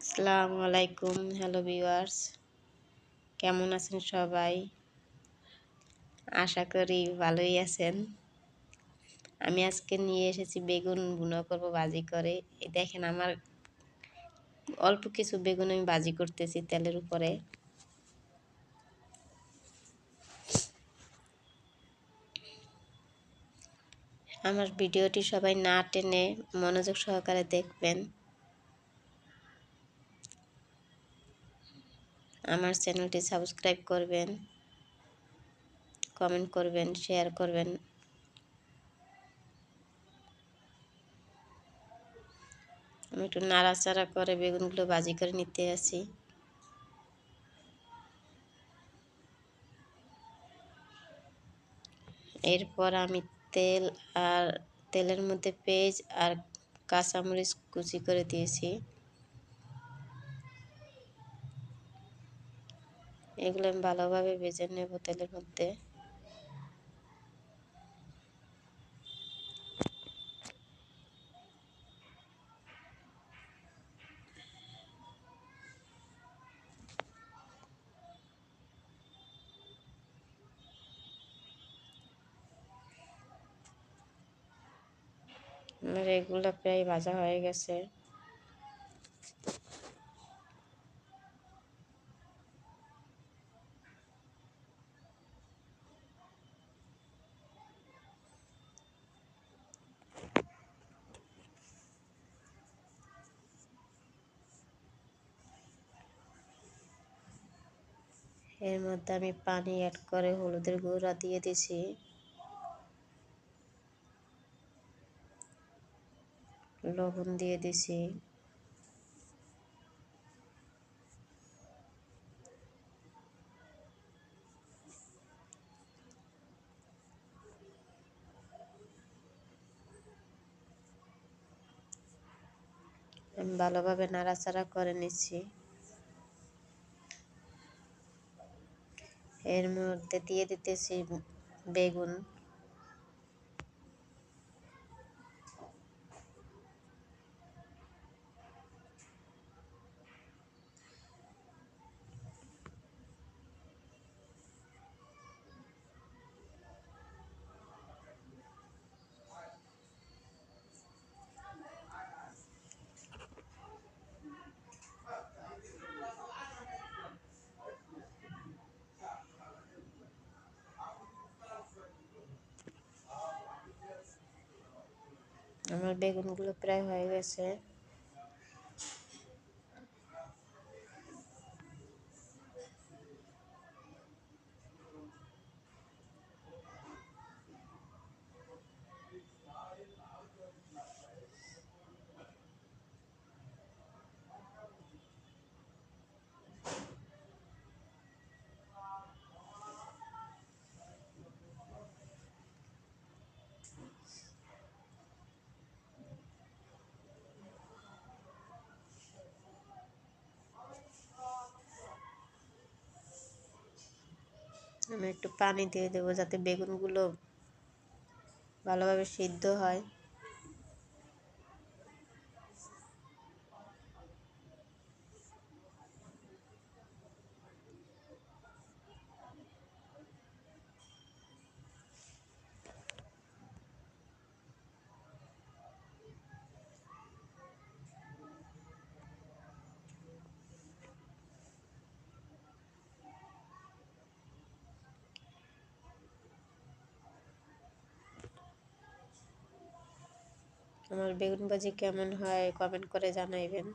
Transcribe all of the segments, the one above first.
আসসালামু আলাইকুম, hello viewers. কেমন আছেন সবাই? আশা করি ভালোই আছেন। আমি আজকে নিয়ে এসেছি বেগুন বুনো করব ভাজি করে। দেখেন আমার অল্প কিছু বেগুন আমি ভাজি করতেছি তেলের উপরে। আমার ভিডিওটি সবাই না টেনে মনোযোগ সহকারে দেখবেন। আমার চ্যানেলটি সাবস্ক্রাইব করবেন, কমেন্ট করবেন, শেয়ার করবেন। আমি একটু নাড়াচাড়া করে বেগুনগুলো বাজি করে নিতে আসি। এরপর আমি তেল আর তেলের মধ্যে পেঁয়াজ আর কাঁচামরিচ কুচি করে দিয়েছি। এগুলো আমি ভালোভাবে ভেজে নেব তেলের মধ্যে। আমার এগুলো প্রায় ভাজা হয়ে গেছে। এর মধ্যে আমি পানি অ্যাড করে হলুদের গুঁড়া দিয়ে দিছি। লবণ দিয়ে দিছি। ভালোভাবে নাড়াচাড়া করে নিচ্ছি। এর মধ্যে দিয়ে দিতেছি বেগুন। আমার বেগুনগুলো প্রায় হয়ে গেছে। আমি একটু পানি দিয়ে দেবো যাতে বেগুনগুলো ভালোভাবে সিদ্ধ হয়। আমার বেগুন ভাজি কেমন হয় কমেন্ট করে জানাইবেন।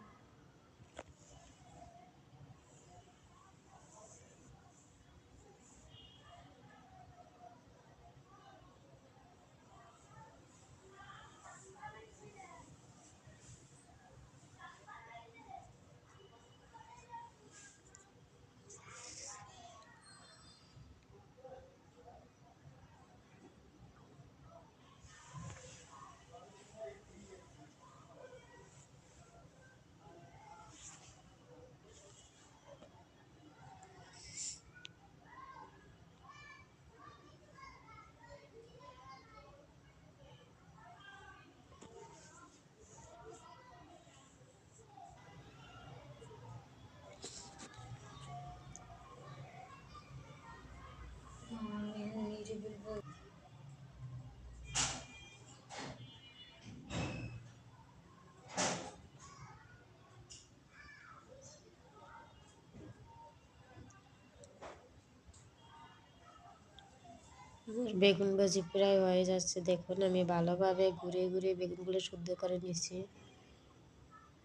বেগুন ভাজি প্রায় হয়ে যাচ্ছে, দেখুন আমি ভালোভাবে ঘুরে ঘুরে বেগুনগুলো শুদ্ধ করে নিচ্ছি।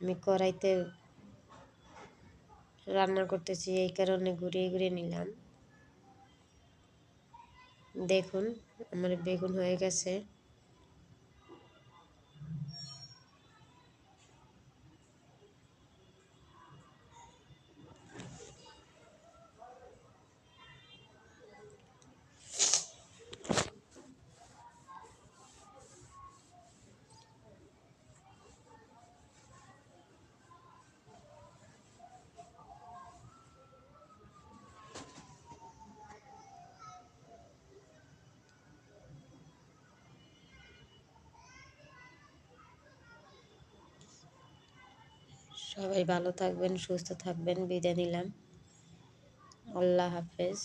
আমি কড়াইতে রান্না করতেছি, এই কারণে ঘুরিয়ে ঘুরিয়ে নিলাম। দেখুন, আমার বেগুন হয়ে গেছে। সবাই ভালো থাকবেন সুস্থ থাকবেন। বিদায় নিলাম। আল্লাহ হাফেজ।